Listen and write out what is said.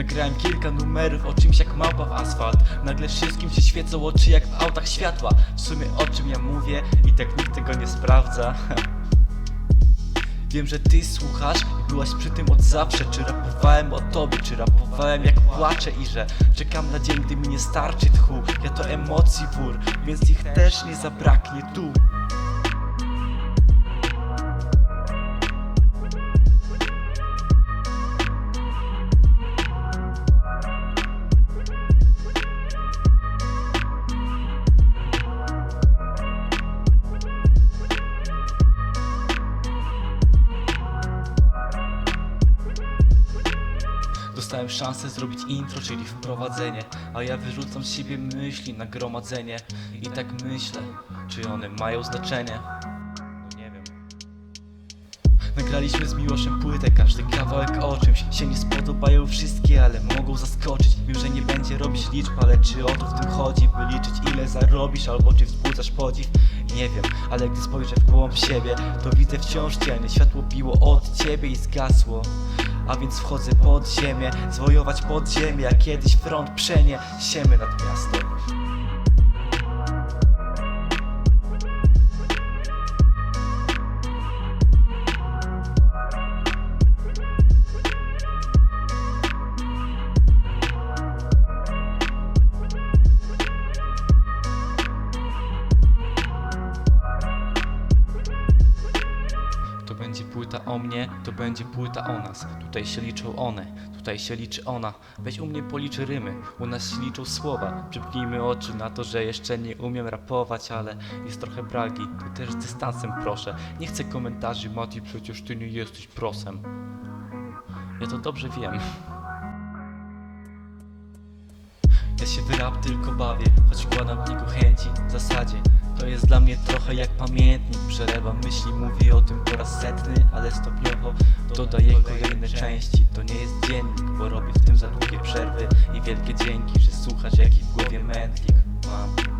Nagrałem kilka numerów o czymś jak małpa w asfalt. Nagle wszystkim się świecą oczy jak w autach światła. W sumie o czym ja mówię i tak nikt tego nie sprawdza. Wiem, że ty słuchasz i byłaś przy tym od zawsze. Czy rapowałem o tobie, czy rapowałem jak płaczę I że czekam na dzień, gdy mi nie starczy tchu. Ja to emocji wór, więc ich też nie zabraknie tu Dostałem szansę zrobić intro, czyli wprowadzenie A ja wyrzucam z siebie myśli na gromadzenie. I tak myślę, czy one mają znaczenie? Nagraliśmy z Miłoszem płytę, każdy kawałek o czymś Się nie spodobają wszystkie, ale mogą zaskoczyć. Wiem, że nie będzie robić liczb, ale czy o to w tym chodzi? By liczyć ile zarobisz, albo czy wzbudzasz podziw? Nie wiem, ale gdy spojrzę w głąb siebie To widzę wciąż cienie, światło biło od ciebie i zgasło a więc wchodzę pod ziemię, zwojować pod ziemię, a kiedyś front przenie siemy nad miasto. Płyta o mnie, to będzie płyta o nas. Tutaj się liczą one, tutaj się liczy ona. Weź u mnie policzy rymy, u nas się liczą słowa. Przymknijmy oczy na to, że jeszcze nie umiem rapować, ale jest trochę bragi. Tu też z dystansem proszę. Nie chcę komentarzy, Mati, przecież ty nie jesteś prosem. Ja to dobrze wiem. Ja się w rap tylko bawię, choć wkładam w niego chęci W zasadzie. To jest dla mnie trochę jak pamiętnik. Przelewa myśli, mówi o tym po raz setny Ale stopniowo dodaję kolejne części. To nie jest dziennik, bo robię w tym za długie przerwy I wielkie dzięki, że słuchasz jaki w głowie mętlik mam